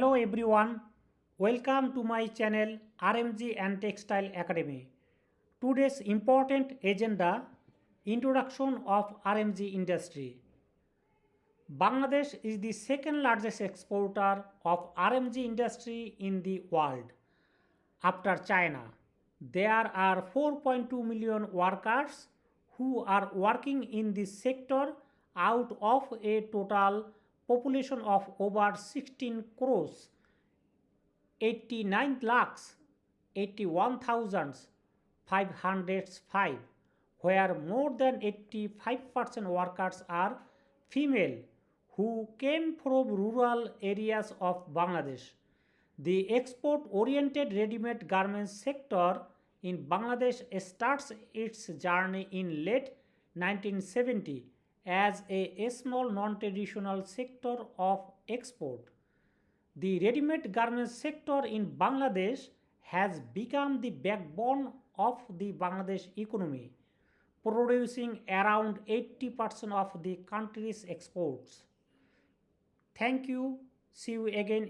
Hello everyone, welcome to my channel RMG and Textile Academy. Today's important agenda Introduction of RMG industry. Bangladesh is the second largest exporter of RMG industry in the world after China. There are 4.2 million workers who are working in this sector out of a total population of over 16 crores 89 lakhs 81,505 where more than 85% workers are female who came from rural areas of Bangladesh. The export oriented ready made garments sector in Bangladesh starts its journey in late 1970 as a small non traditional sector of export. The ready made garments sector in Bangladesh has become the backbone of the Bangladesh economy, producing around 80% of the country's exports. Thank you. See you again